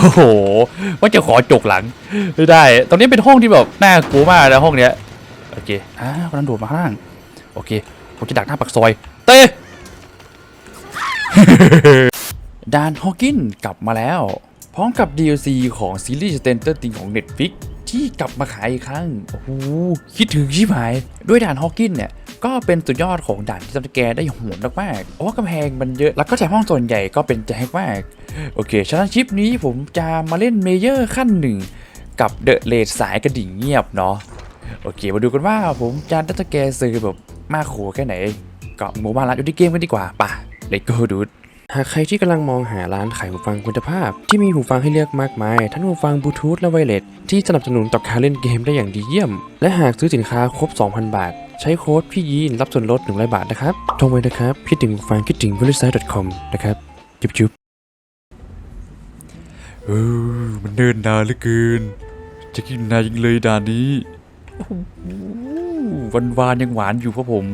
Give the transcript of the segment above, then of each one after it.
โอ้โห ว่าจะขอจกหลัง ไม่ได้ ตรงนี้เป็นห้องที่แบบน่ากลัวมากนะห้องเนี้ย โอเค อ่าคนนั้นโดดมาข้างล่าง โอเค ผมจะดักหน้าปากซอย เต้ดานฮอกินกลับมาแล้ว พร้อมกับ DLC ของซีรีส์ Stranger Things ของ Netflix ที่กลับมาขายอีกครั้ง โอ้โห คิดถึงชิบหาย ด้วยด่านฮอ w กินเนี่ย ก็เป็นสุดยอดของด่านที่ทำให้แกได้โหดมากๆเพราะว่ากำแพงมันเยอะ แล้วก็แถมห้องส่วนใหญ่ก็เป็นแจกมาก โอเคฉะนั้นคลิปนี้ผมจะมาเล่นเมเยอร์ขั้นหนึ่งกับเดอะเลดสายกระดิ่งเงียบเนาะ โอเค มาดูกันว่าผมจะดัตแกซื้อแบบมากโขแค่ไหน ก็หมู่บ้านร้านอยู่ที่เกมกันดีกว่าป่ะเลโก้ดูดหากใครที่กำลังมองหาร้านขายหูฟังคุณภาพ ที่มีหูฟังให้เลือกมากมาย ทั้งหูฟังบลูทูธและไวเลสที่สนับสนุนต่อการเล่นเกมได้อย่างดีเยี่ยม และหากซื้อสินค้าครบ 2,000 บาท ใช้โค้ดพี่ยีนรับส่วนลด100บาทนะครับโทรไว้นะครับ คิดถึงหูฟังคิดถึง v e r i s i t e c o m นะครับ จุ๊บจุ๊บเออมันเนินนานเหลือเกิน จะกินนานยังเลยด่านนี้วันวานๆยังหวานอยู่ครับผม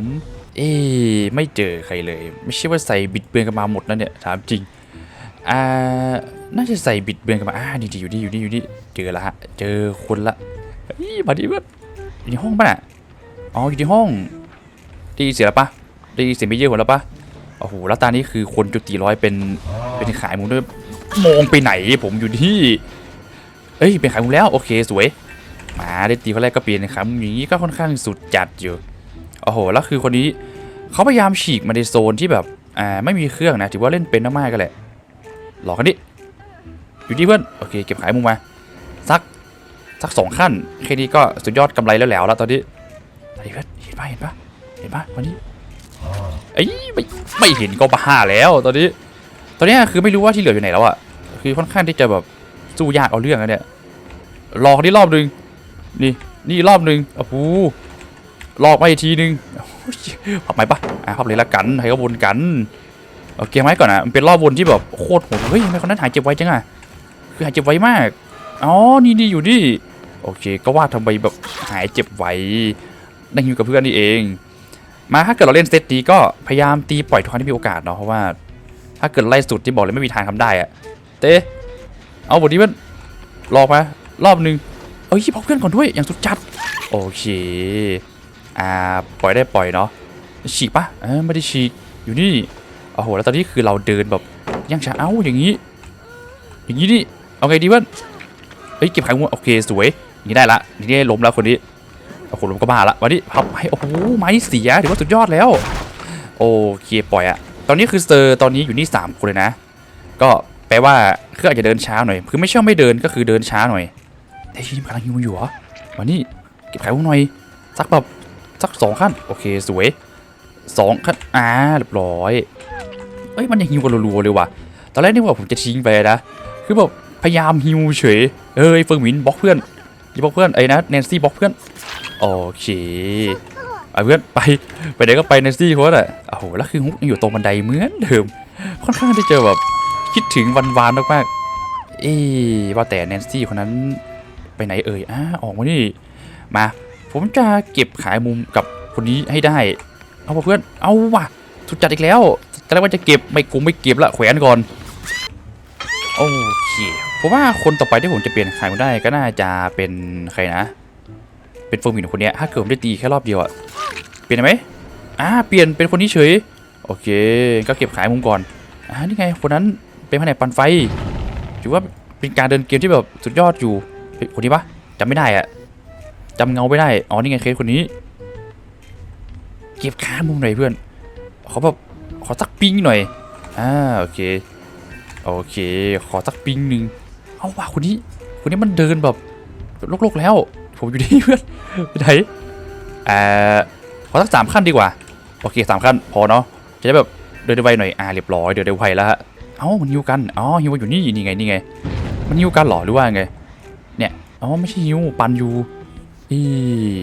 เอ๊ะไม่เจอใครเลย ไม่ใช่ว่าใส่บิดเบือนกันมาหมดนะเนี่ยถามจริง อ่า น่าจะใส่บิดเบือนกันมา อ่าดีๆอยู่นี่อยู่นี่อยู่นี่เจอละฮะ เจอคนละเฮ้ยมาดิเพื่อนอยู่ในห้องป่ะน่ะ อ๋ออยู่ในห้องได้ยินเสียงแล้วปะได้ยินเสียงไม่เยอะหมดแล้วปะโอ้โหแล้วตานี้คือคนจุดตีร้อยเป็นเป็นขายหมูด้วยมองไปไหนผมอยู่ที่เอ้ยเป็นขายมุมแล้วโอเคสวยมาได้ตีคนแรกก็เปลี่ยนนะครับอย่างนี้ก็ค่อนข้างสุดจัดอยู่โอ้โหแล้วคือคนนี้เขาพยายามฉีกมาในโซนที่แบบอ่าไม่มีเครื่องนะถือว่าเล่นเป็นมากๆกันแหละหลอกกันดิอยู่ที่เพื่อนโอเคเก็บขายมุมมาสักสักสองขั้นแค่นี้ก็สุดยอดกำไรแล้วแหล้วแล้วตอนนี้ เพื่อนเห็นปะเห็นปะเห็นปะวันนี้เอ้ยไม่ไม่เห็นก็บ้าแล้วตอนนี้ ตอนนี้คือไม่รู้ว่าที่เหลืออยู่ไหนแล้วอะคือค่อนข้างที่จะแบบสู้ยากเอาเรื่องอะเนี่ยลอกนี่รอบหนึ่งนี่นี่รอบหนึ่งโอ้โหลอกมาอีกทีหนึ่งพับไหมปะอะพับเลยละกันให้ก็วนกันโอาเคไหมก่อนอะมันเป็นรอบวนที่แบบโคตรโหดเฮ้ยทำไมคนนั้นหายเจ็บไวจังอะคือหายเจ็บไวมากอ๋อนี่นี่อยู่นี่โอเค ก็ว่าทำไมแบบหายเจ็บไว นั่งอยู่กับเพื่อนนี่เอง มาถ้าเกิดเราเล่นเซตนี้ก็พยายามตีปล่อยทุกครั้งที่มีโอกาสเนาะเพราะว่า ถ้าเกิดไล่สุดที่บอกเลยไม่มีทางทำได้อะเต้เอาบทนี้มันรอมารอบหนึ่งเอ้ยบอกเพื่อนก่อนด้วยอย่างสุดจัดโอเคอ่าปล่อยได้ปล่อยเนาะฉีกปะเออไม่ได้ฉีกอยู่นี่โอ้โหแล้วตอนนี้คือเราเดินแบบยังช้าเอ้าอย่างนี้ อย่างนี้นี่เอาไงดีวะเอ้ยเก็บขายงูโอเคสวยอย่างนี้ได้ละทีนี้ล้มแล้วคนนี้ โอ้โหล้มก็บ้าละวันนี้พับให้โอ้โหไม้เสียถือว่าสุดยอดแล้ว โอเคปล่อยอะตอนนี้คือเซอร์ตอนนี้อยู่นี่สามคนเลยนะ ก็แปลว่าเครื่องอาจจะเดินช้าหน่อยคือไม่ใช่ว่าไม่เดินก็คือเดินช้าหน่อยแต่ที่นี่กำลังฮิวอยู่เหรอมานี่เก็บไข่พวกหน่อยสักแบบสักสองขั้นโอเคสวยสองขั้นอ่าเรียบร้อยเอ้ยมันยังฮิวกันรัวๆเลยว่ะตอนแรกนี่ว่าผมจะทิ้งไปนะคือแบบพยายามฮิวเฉยเอ้ยเฟิงหมินบล็อกเพื่อนอย่าบล็อกเพื่อนไอ้นะแนนซี่บล็อกเพื่อน โอเคเอาเพื่อนไปไปไหนก็ไปแนนซี่เขาแหละโอ้โหแล้วคือฮุกยังอยู่ตรงบันไดเหมือนเดิม ค่อนข้างที่จะแบบคิดถึงวันวานมากๆเอ๊ว่าแต่แนนซี่คนนั้นไปไหนเอ่ยอ่าออกมานี่มา ผมจะเก็บขายมุมกับคนนี้ให้ได้ เอาเพื่อนเอาว่ะสุดจัดอีกแล้วตอนแรกว่าจะเก็บไม่กูไม่เก็บละแขวนก่อนโอเคผมว่าคนต่อไปที่ผมจะเปลี่ยนขายมันได้ก็น่าจะเป็นใครนะ เป็นเฟิร์มหินคนนี้ถ้าเกิดผมได้ตีแค่รอบเดียวอะเปลี่ยนไหมอ่าเปลี่ยนเป็นคนนี้เฉย โอเค ก็เก็บขายมุมก่อนอ่านี่ไงคนนั้นเป็นแผนกปันไฟถือว่าเป็นการเดินเกมที่แบบสุดยอดอยู่คนนี้ปะจำไม่ได้อะจำเงาไม่ได้อ๋อนี่ไงเคสคนนี้ เก็บขามุมหน่อยเพื่อนขอแบบขอสักปิ้งหน่อยอ่าโอเคโอเค ขอสักปิ้งหนึ่งเอาว่ะคนนี้คนนี้มันเดินแบบโลกๆแล้ว ผมอยู่ที่เพื่อนไปไหนเอ่อขอสักสามขั้นดีกว่า โอเคสามขั้นพอเนาะจะได้แบบเดินได้ไวหน่อยอ่าเรียบร้อยเดินได้ไวแล้วฮะเอ้ามันฮิวกันอ๋อฮิวอยู่นี่นี่ไงนี่ไง มันฮิวกันหรอหรือว่าไงเนี่ยอ๋อไม่ใช่ฮิวปันอยู่อี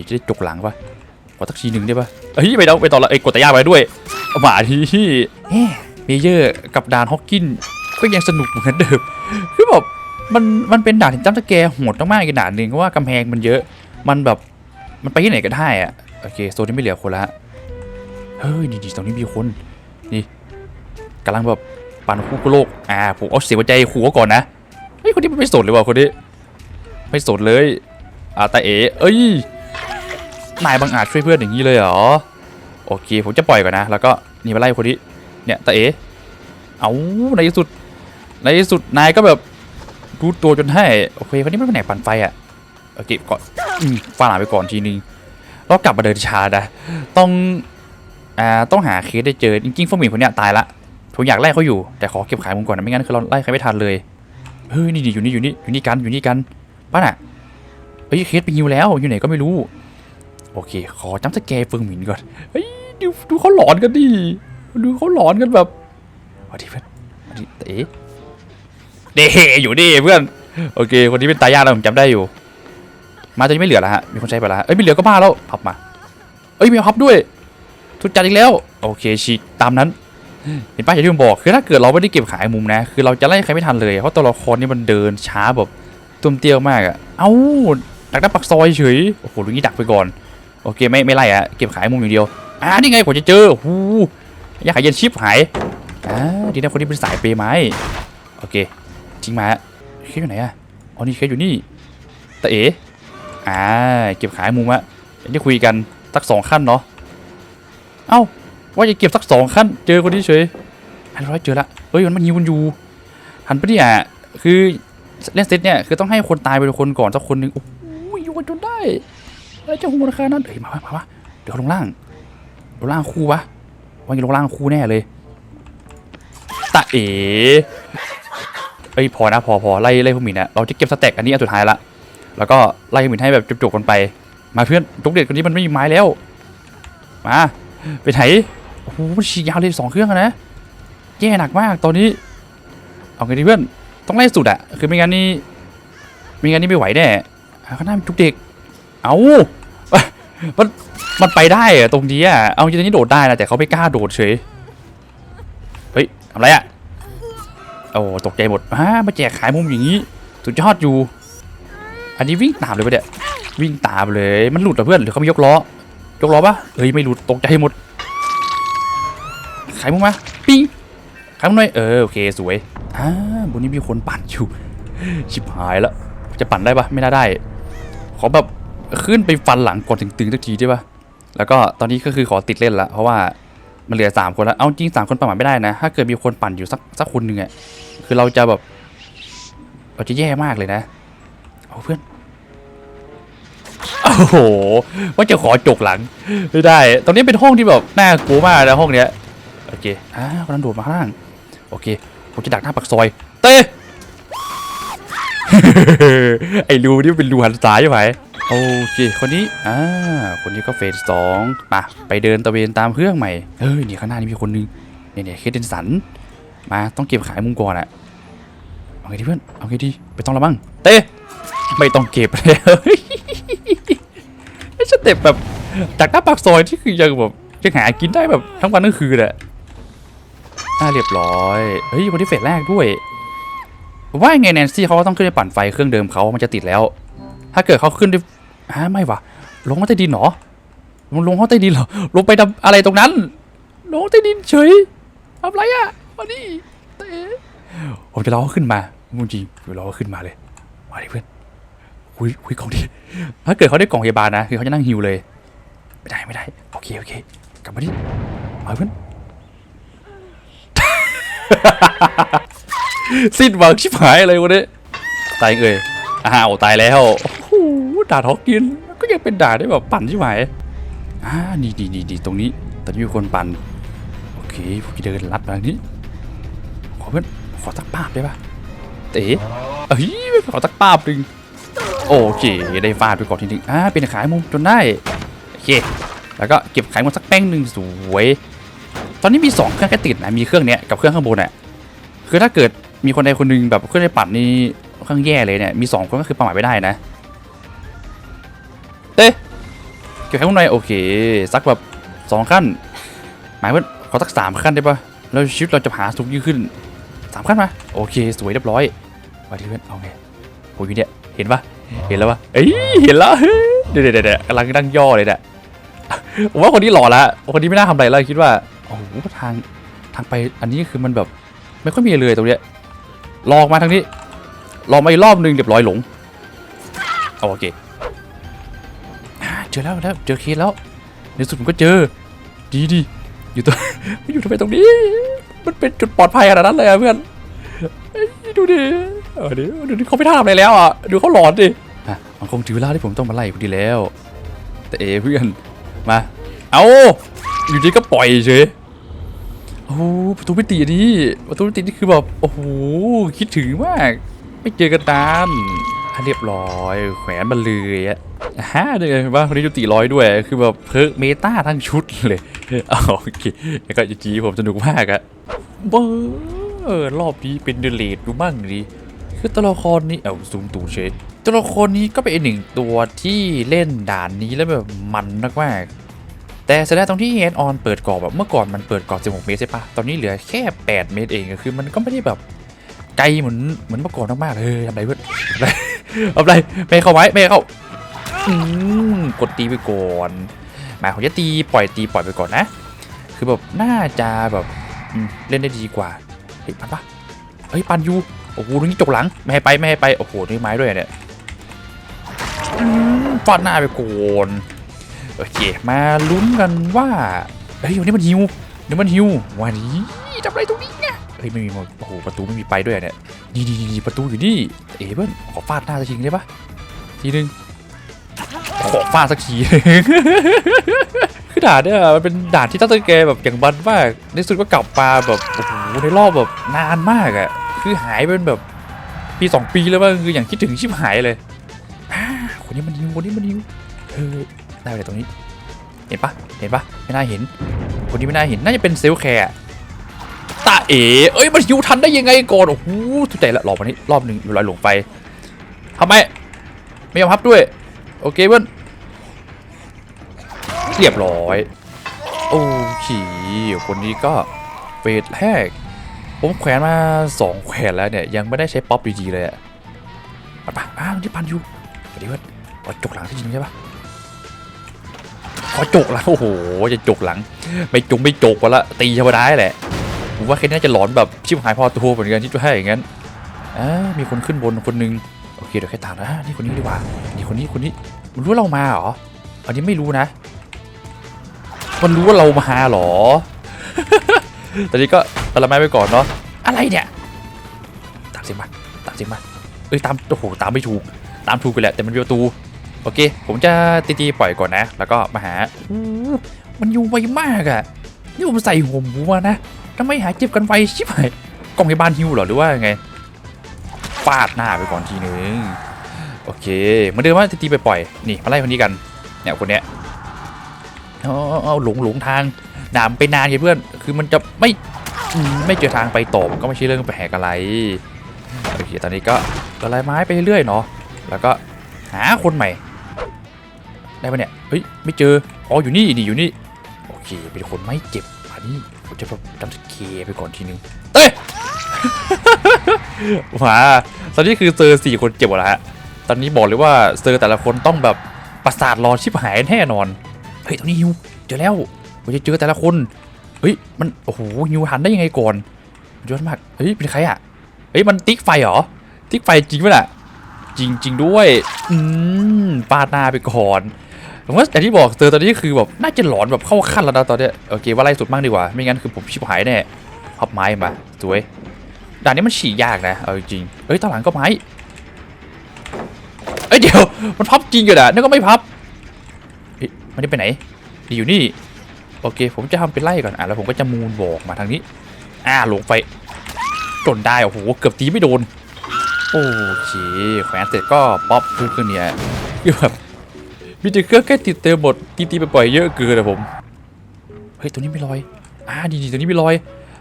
จะได้จกหลังปะขอสักทีหนึ่งได้ปะเฮ้ยไปแล้วไปต่อละเอ้ยกดตะย่าไปด้วยเอาหมาทีเฮ้เมเยอร์กับดานฮอกกินก็ยังสนุกเหมือนเดิมคือแบบ มันมันเป็นด่านที่จำสแกร์โหดมากๆอีกด่านหนึ่งเพราะว่ากำแพงมันเยอะ มันแบบมันไปที่ไหนก็ได้อะโอเคโซนนี้ไม่เหลือคนละเฮ้ยนี่ๆตรงนี้มีคนนี่กำลังแบบปั่นคู่กับโลกอ่าผมเอาเสียหัวใจขู่ก่อนนะเฮ้ยคนนี้มันไม่สนเลยว่ะคนนี้ไม่สนเลยอ่าตาเอ๋เอ้ยนายบังอาจช่วยเพื่อนอย่างนี้เลยเหรอโอเคผมจะปล่อยก่อนนะ แล้วก็นี่มาไล่คนนี้เนี่ยตาเอ๋เอาในที่สุดในที่สุดนายก็แบบ รู้ตัวจนให้ โอเคคนนี้ไม่เป็นไหนปั่นไฟอะโอเคก่อนฟาดหลาไปก่อนทีนึงแล้วกลับมาเดินชานะต้องอ่าต้องหาเคสได้เจอจริงๆฟอร์มินคนเนี้ยตายละผมอยากไล่เขาอยู่แต่ขอเก็บขายมุมก่อนนะไม่งั้นคือเราไล่ใครไม่ทันเลยเฮ้ยนี่อยู่นี่อยู่นี่อยู่นี่กันอยู่นี่กันป้าน่ะเฮ้ยเคสไปยิวแล้วอยู่ไหนก็ไม่รู้โอเค ขอจำสแกร์เฟิงหมินก่อนเฮ้ยดูดูเขาหลอนกันดิดูเขาหลอนกันแบบสวัสดีเพื่อนสวัสดีเต๋ เด้อยู่นี่เพื่อนโอเค คนนี้เป็นตายากแล้วผมจำได้อยู่ มาตอนนี้ไม่เหลือแล้วฮะมีคนใช้ไปแล้วฮะเอ้ยไม่เหลือก็บ้าแล้วพับมา เอ้ยมีพับด้วยทุกจัดอีกแล้ว โอเคฉีตามนั้นเห็นป้าอย่างที่ผมบอกคือถ้าเกิดเราไม่ได้เก็บขายมุมนะ คือเราจะไล่ใครไม่ทันเลยเพราะตัวละครนี่มันเดินช้าแบบตุ้มเตี้ยวมากอะเอ้าดักหน้าปักซอยเฉยโอ้โหลุงนี้ดักไปก่อนโอเคไม่ไม่ไล่อะเก็บขายมุมอย่างเดียวอ่านี่ไงผมจะเจอหูอยากหายเย็นชิปหายอ่าดีนะคนนี้เป็นสายเปย์ไม้โอเค จริงมาเคสอยู่ไหนอะอ๋อนี่เคสอยู่นี่ตาเอ๋อ่าเก็บขายมุมอะอย่างที่คุยกันสักสองขั้นเนาะเอ้าว่าจะเก็บสักสองขั้น เจอคนที่เฉยอันร้อยเจอละเฮ้ยมันมันยิวมันอยู่หันไปเนี่ยคือเล่นเซตเนี่ยคือต้องให้คนตายไปคนก่อนสักคนหนึ่งโอ้โหอยู่กันจนได้แล้วจะหูราคานั้นเฮ้ยมาวะมาวะเดี๋ยวลงล่างลงล่างคู่วะว่าจะลงล่างคู่แน่เลยตาเอ๋ เอ้ยพอนะพอพอไล่ไล่พวกมินนะเราจะเก็บสเต็กอันนี้อันสุดท้ายละแล้วก็ไล่พวกหมินให้แบบจบๆกันไป มาเพื่อนทุกเด็ดคนนี้มันไม่มีไม้แล้วมาไปไหนโอ้โหมันฉีกยาวเลยสองเครื่องนะแย่หนักมากตอนนี้เอาไงดีเพื่อนต้องไล่สุดอะคือไม่งั้นนี่ไม่งั้นนี่ไม่ไหวแน่อะข้างหน้ามีทุกเด็ก เอามันมันไปได้อะตรงนี้อะเอาจริงๆนี่โดดได้นะแต่เขาไม่กล้าโดดเฉยเฮ้ยทำไรอะ โอ้ตกใจหมดอ่ามาแจกขายมุมอย่างนี้สุดยอดอยู่ อันนี้วิ่งตามเลยปะเนี่ยวิ่งตามเลยมันหลุดเหรอเพื่อนหรือเขาไม่ยกล้อยกล้อปะเฮ้ยไม่หลุดตกใจหมด ขายมุกมาปิ้งขายมุกหน่อยเออโอเคสวยอ่าบนนี้มีคนปั่นอยู่ชิบหายแล้วจะปั่นได้ปะไม่น่าได้ ขอแบบขึ้นไปฟันหลังก่อนถึงตึงสักทีได้ปะแล้วก็ตอนนี้ก็คือขอติดเล่นละเพราะว่า มันเหลือสามคนแล้ว เอาจริงสามคนปั่นไม่ได้นะ ถ้าเกิดมีคนปั่นอยู่สักสักคนหนึ่งอะคือเราจะแบบ เราจะแย่มากเลยนะ เอาเพื่อน โอ้โห ว่าจะขอจกหลังไม่ได้ ตอนนี้เป็นห้องที่แบบน่ากลัวมากนะห้องเนี้ย โอเค อ่าคนนั้นโดดมาข้างล่าง โอเค ผมจะดักหน้าปากซอย เต้ไอ้รูนี่เป็นรูหันซ้ายใช่ไหม โอเค คนนี้ อ่า คนนี้ก็เฟสสองมาไปเดินตะเวนตามเครื่องใหม่ เฮ้ย นี่ข้างหน้านี่มีคนนึง เนี่ยเนี่ยเคเดนสัน มา ต้องเก็บขายมุมก่อนอะเอาไงดีเพื่อน เอาไงดี ไปต้องละมั้งเต้ไม่ต้องเก็บเลยไอ้สเต็ปแบบจากหน้าปากซอยที่คือยังแบบยังหากินได้แบบทั้งวันทั้งคืนอะอ่าเรียบร้อย เฮ้ยวันที่เฟสแรกด้วย ว่าไงแนนซี่เขาต้องขึ้นไปปั่นไฟเครื่องเดิมเขามันจะติดแล้ว ถ้าเกิดเขาขึ้นด้วย ฮะไม่วะลงห้องใต้ดินเหรอลงลงห้องใต้ดินเหรอลงไปทำอะไรตรงนั้น ลงใต้ดินเฉยทำไรอะมาดิเต้ผมจะรอเขาขึ้นมาจริงๆเดี๋ยวรอเขาขึ้นมาเลยมาดิเพื่อนคุยคุยกล่องดิถ้าเกิดเขาได้กล่องพยาบาลนะคือเขาจะนั่งฮิวเลย ไม่ได้ไม่ได้โอเคโอเคกลับมาดิมาเพื่อนสิ้นหวังชิบหายอะไรวะเนี่ยตายเอ่ยอ้าวตายแล้ว ด่าทอกินก็ยังเป็นด่าได้แบบปั่นใชิบหายอ่านี่ดีดีดีตรงนี้ตอนนี้มีคนปั่นโอเคผมจะเดินลัดมาทางนี้ขอเพื่อนขอสักป้าบได้ปะเต๋เอ้ยขอสักป้าบหนึ่งโอเคได้ฟาดไปก่อนทีนึงอ่าเป็นขายมุมจนได้โอเคแล้วก็เก็บขายมุมสักแป้งหนึ่งสวย ตอนนี้มีสองเครื่องแค่ติดนะมีเครื่องเนี้ยกับเครื่องข้างบนอะคือถ้าเกิดมีคนใดคนหนึ่งแบบเครื่องในปัดนี่ค่อนข้างแย่เลยเนี่ยมีสองคนก็คือประมาทไม่ได้นะ ก็บขายมุมหน่อยโอเคสักแบบสองขั้น หมายว่าขอสักสามขั้นได้ปะแล้วชีวิตเราจะหาสุขยิ่งขึ้นสามขั้นมาโอเค สวยเรียบร้อยมาที่เพื่อนเอาไงโอ้ยเนี่ยเห็นปะเห็นแล้วปะเอ้ยเห็นแล้วเดี๋ยวเดี๋ยวเดี๋ยวกำลังนั่งย่อเลยเนี่ยผมว่าคนนี้หล่อละคนนี้ไม่น่าทำอะไรแล้วคิดว่าโอ้โหทางทางไปอันนี้คือมันแบบ ไม่ค่อยมีเลยตรงเนี้ยลองมาทางนี้ลองมาอีกรอบหนึ่งเรียบร้อยหลงเอาโอเค เจอแล้วแล้วเจอเคสแล้ว ในสุดผมก็เจอ ดีดีอยู่ตัวไม่อยู่ทำไมตรงนี้ มันเป็นจุดปลอดภัยขนาดนั้นเลยอะเพื่อนดูดิเออดิดูดิเขาไม่ทำอะไรแล้วอะดูเขาหลอนดิอะมันคงถึงเวลาที่ผมต้องมาไล่คุณดีแล้ว แต่เอเพื่อนมาเอาอยู่ดีก็ปล่อยเฉยโอ้โหประตูมิตินี่ประตูมิตินี่คือแบบโอ้โหคิดถึงมาก ไม่เจอกันนาน เรียบร้อยแขวนมันเลยอะฮะเนี่ยเห็นปะคนนี้จุติร้อยด้วย คือแบบเพิร์กเมตาทั้งชุดเลยเอาโอเคแล้วก็จีผมสนุกมากอะเบอเออรอบนี้เป็นเดเลดดูมั่งดีคือตัวละครนี้เอาซูมตูเชดตัวละครนี้ก็เป็นอีกหนึ่งตัวที่เล่นด่านนี้แล้วแบบมันมากๆแต่เสียดายตรงที่เฮดออนเปิดกรอบแบบเมื่อก่อนมันเปิดกรอบ 16 เมตรใช่ปะตอนนี้เหลือแค่ 8 เมตรเองคือมันก็ไม่ได้แบบไกลเหมือนเหมือนเมื่อก่อนมากๆเลยทำไรเพื่อน ทำไรทำไรไม่เข้าไว้ไม่เข้าอืมกดตีไปก่อนหมายผมจะตีปล่อยตีปล่อยไปก่อนนะ คือแบบน่าจะแบบเล่นได้ดีกว่าเฮ้ยปันปะเฮ้ยปันยูโอ้โหตรงนี้จกหลังไม่ให้ไปไม่ให้ไปโอ้โหนี่ไม้ด้วยเนี่ยฟาดหน้าไปก่อนโอเคมาลุ้นกันว่าเฮ้ยวันนี้มันฮิวเดี๋ยวมันฮิววันนี้ทำอะไรตรงนี้ ฮ้ยไม่มีโอ้โหประตูไม่มีไปด้วยเนี่ยนี่นี่นี่ประตูอยู่นี่เอ๋เบิ้ลขอฟาดหน้าสักทีได้ปะทีนึงขอฟาดสักทีคือด่านเนี่ยมันเป็นด่านที่ตั้งใจแกแบบอย่างบันมากในสุดก็กลับมาแบบโอ้โหในรอบแบบนานมากอะคือหายไปเป็นแบบปีสองปีแล้วว่าคืออย่างคิดถึงชิบหายเลยคนนี้มันฮิวคนนี้มันฮิวเฮ้ยได้เลยตรงนี้ เห็นปะเห็นปะไม่น่าเห็น คนนี้ไม่น่าเห็นน่าจะเป็นเซลแคร์ ตาเอ๋เอ้ยมันฮิวทันได้ยังไงก่อนโอ้โหทุกใจละรอบวันนี้รอบหนึ่งอยู่ลอยหลงไปทำไมไม่ยอมพับด้วย โอเคเพื่อนเรียบร้อย โอ้ขีคนนี้ก็เฟสแรกผมแขวนมาสองแขวนแล้วเนี่ยยังไม่ได้ใช้ป๊อปดีๆเลยอะปัดปะอ้าวนี่ปันอยู่เดี๋ยวเพื่อนว่าจกหลังที่จริงใช่ปะขอจกหลังโอ้โหจะจกหลัง ไม่จงไม่จกวะละตีธรรมดาแหละ ผมว่าแค่นี้น่าจะหลอนแบบชิบหายพอตัวเหมือนกันที่จะให้อย่างนั้นอ่ามีคนขึ้นบนคนหนึงโอเคเดี๋ยวแค่ตามนะนี่คนนี้ดีกว่านี่คนนี้คนนี้มันรู้เรามาเหรออันนี้ไม่รู้นะ มันรู้ว่าเรามาเหรอตอนนี้ก็ตะละไม้ไปก่อนเนาะอะไรเนี่ยตามเสียงมาตามเสียงมาเอ้ยตามโอ้โหตามไม่ถูก ตามถูกไปแหละแต่มันมีประตูโอเค ผมจะตีๆปล่อยก่อนนะ แล้วก็มาหาอมันอยู่ไวมากอะ นี่ผมใส่หัวหมูมานะ ทำไมหาเจ็บกันไวชิบหายกล่องในบ้านฮิวหรอหรือว่าไงฟาดหน้าไปก่อนทีนึงโอเคเหมาเดิมว่าตีตีไปปล่อยนี่มาไล่คนนี้กันเนี่ยคนเนี้ยเอาเอาหลงหลงทางหนามไปนานไงเพื่อน คือมันจะไม่ไม่เจอทางไปต่อมันก็ไม่ใช่เรื่องแปลกอะไรโอเคตอนนี้ก็ก็ไล่ไม้ไปเรื่อยๆเนาะแล้วก็หาคนใหม่ ได้ปะเนี่ยเฮ้ยไม่เจออ๋ออยู่นี่นี่อยู่นี่โอเคเป็นคนไม่เจ็บอันนี้ ผมจะแบบดันเคไปก่อนทีนึง เอ้ย มาตอนนี้คือเซอร์สี่คนเจ็บหมดแล้วฮะ ตอนนี้บอกเลยว่าเซอร์แต่ละคนต้องแบบประสาทรอชิบหายแน่นอน เฮ้ยตรงนี้ฮิวเจอแล้วผมจะเจอแต่ละคน เฮ้ยมันโอ้โหฮิวหันได้ยังไงก่อนยอดมาก เฮ้ยเป็นใครอะ เฮ้ยมันติ๊กไฟเหรอ ติ๊กไฟจริงปะน่ะ จริงจริงด้วย อืมปาดหน้าไปก่อน ผมว่าแต่ที่บอกเจอตอนนี้คือแบบน่าจะหลอนแบบเข้าขั้นแล้วนะตอนเนี้ยโอเคว่าไล่สุดมากดีกว่า ไม่งั้นคือผมชิบหายแน่พับไม้มาสวยด่านนี้มันฉี่ยากนะเอาจริงเอ้ยตอนหลังก็ไม้เอ้ยเดี๋ยวมันพับจริงอยู่นะนั่นก็ไม่พับเฮ้ยมันนี่ไปไหนดีอยู่นี่โอเค ผมจะทำเป็นไล่ก่อนอะแล้วผมก็จะมูนบอกมาทางนี้ อ่าลงไปจนได้โอ้โหเกือบตีไม่โดนโอเคแขวนเสร็จก็ป๊อปขึ้นขึ้นเนี่ยคือแบบ มีแต่เครื่องแค่ติดเต็มหมดตีตีไปปล่อยเยอะเกินอะผมเฮ้ยตัวนี้ไม่ลอยอ่าดีดีตัวนี้ไม่ลอย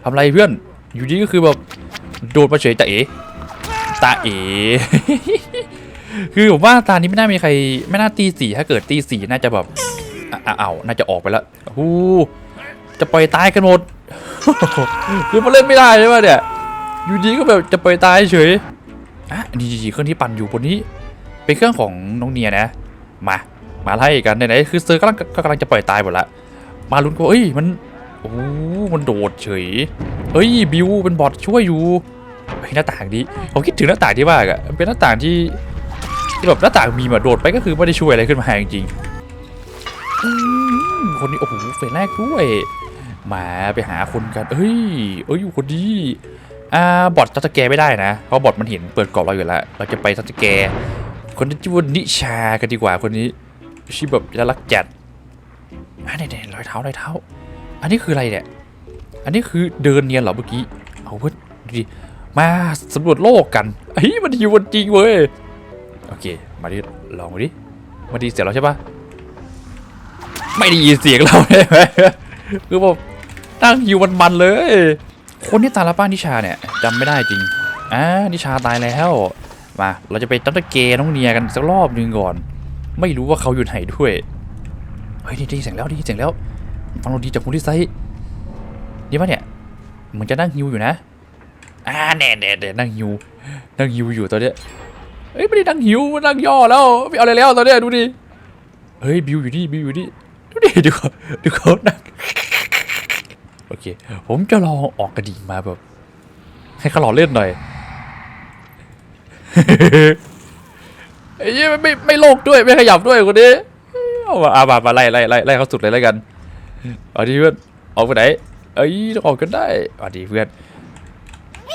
ทำไรเพื่อน อยู่ดีก็คือแบบโดดมาเฉยตาเอ๋ตาเอ๋คือผมว่าตานี้ไม่น่ามีใคร ไม่น่าตีสี่ถ้าเกิดตีสี่น่าจะแบบอะอะเอาน่าจะออกไปแล้วฮู้จะปล่อยตายกันหมดคือมาเล่นไม่ได้ใช่ไหมเนี่ย อยู่ดีก็แบบจะปล่อยตายเฉยอะนี่ๆเครื่องที่ปั่นอยู่บนนี้ เป็นเครื่องของน้องเนียนะ มา มาไล่กันไหนๆคือเซอร์กำลังก็กำลังจะปล่อยตายหมดละมาลุ้นก็เอ้ยมันโอ้มันโดดเฉยเอ้ยบิวเป็นบอทช่วยอยู่เฮ้ยหน้าต่างนี้ผมคิดถึงหน้าต่างที่มากอะมันเป็นหน้าต่างที่ที่แบบหน้าต่างมีมาโดดไปก็คือไม่ได้ช่วยอะไรขึ้นมาจริงๆอืมคนนี้โอ้โหเฟสแรกด้วยมาไปหาคนกันเฮ้ยเอ้ยอยู่คนดีอ่าบอททัตแกไม่ได้นะเพราะบอทมันเห็นเปิดกรอบเราอยู่แล้วเราจะไปทัตแกคนที่ชื่อว่านิชากันดีกว่าคนนี้ ชื่อแบบน่ารักจัดอะเนี่ยๆรอยเท้ารอยเท้า อันนี้คืออะไรเนี่ย อันนี้คือเดินเนียนเหรอเมื่อกี้ เอาเว้ยดูดิ มาสำรวจโลกกันเฮ้ยมันอยู่บนจริงเว้ย โอเค มาดิ ลองดิ มาดีเสียงเราใช่ปะไม่ได้ยินเสียงเราเลยไหมคือแบบนั่งอยู่มันๆเลย คนที่ตายแล้วป้านิชาเนี่ยจำไม่ได้จริงอ่านิชาตายแล้ว มา เราจะไปตั้งแต่เกน้องเนียกันสักรอบหนึงก่อน ไม่รู้ว่าเขาอยู่ไหนด้วย เฮ้ยได้ยินเสียงแล้วได้ยินเสียงแล้วฟังเราดีจากคนที่ไซต์นี่ปะเนี่ยเหมือนจะนั่งฮิวอยู่นะอ่าแน่แน่แน่นั่งฮิวนั่งฮิวอยู่ตอนเนี้ยเฮ้ยไม่ได้นั่งฮิวมันนั่งย่อแล้วไม่เอาอะไรแล้วตอนเนี้ยดูดิเฮ้ยบิวอยู่นี่บิวอยู่นี่ดูดิดูเขาดูเขานั่งโอเค ผมจะลองออกกระดิ่งมาแบบ ให้เขาหล่อเล่นหน่อย ไอ้ยี่ไม่ไม่โลกด้วยไม่ขยับด้วยคนนี้เอามาอามามาไล่ไล่ไล่ไล่เขาสุดเลยแล้วกันเอาดีเพื่อนออกไปไหนเอ้ยออกกันได้เอาดีเพื่อน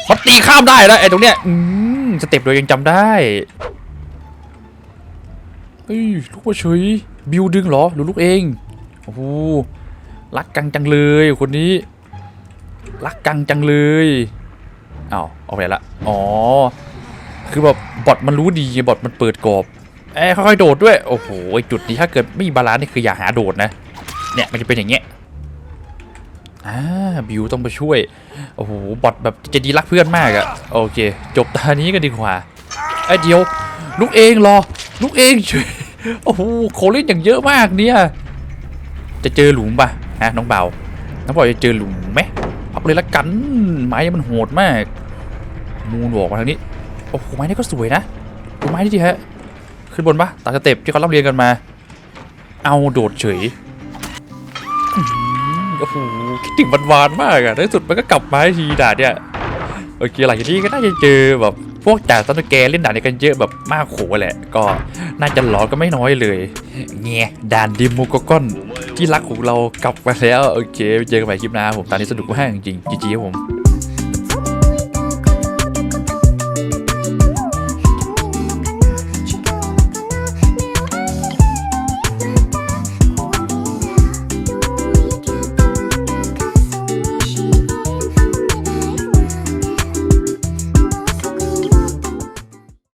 มันตีข้ามได้นะไอ้ตรงเนี้ยอืมสเต็ปโดยยังจำได้เฮ้ยลูกว่าเฉยบิวดึงเหรอหรือลูกเองโอ้โหรักกังจังเลยคนนี้ รักกังจังเลยอ้าวเอาไปละอ๋อ คือแบบบอทมันรู้ดีบอทมันเปิดกรอบเอ้ยค่อยๆโดดด้วย โอ้โหจุดนี้ถ้าเกิดไม่มีบาลานซ์นี่คืออย่าหาโดดนะ เนี่ยมันจะเป็นอย่างเงี้ยอ่าบิวต้องไปช่วย โอ้โหบอทแบบจะดีรักเพื่อนมากอะโอเค จบตานี้กันดีกว่าไอ้เดียวลูกเองเหรอลูกเองช่วยโอ้โหโคเล่นอย่างเยอะมากเนี่ย จะเจอหลุมปะฮะน้องเบาน้องบอกจะเจอหลุมไหมเอาไปเลยละกันไม้มันโหดมาก มูนบอกมาทางนี้ โอ้โหไม้นี่ก็สวยนะดูไม้นี่ดิฮะ ขึ้นบนปะตามสเต็ปที่เขาเล่าเรียนกันมา เอาโดดเฉยอื้อหือโอ้โหคิดถึงวันวานๆมากอะในที่สุดมันก็กลับมาทีด่าเนี่ยโอเคหลังจากนี้ก็น่าจะเจอแบบพวกจ่าซันแกเล่นด่านนี้กันเยอะแบบมากโขแหละ ก็น่าจะหลอนก็ไม่น้อยเลยเงี้ยด่านดิมโมโกกอนที่รักของเรากลับมาแล้ว โอเคเจอกันใหม่คลิปหน้าผมตอนนี้สนุกมากจริงจีจีครับผม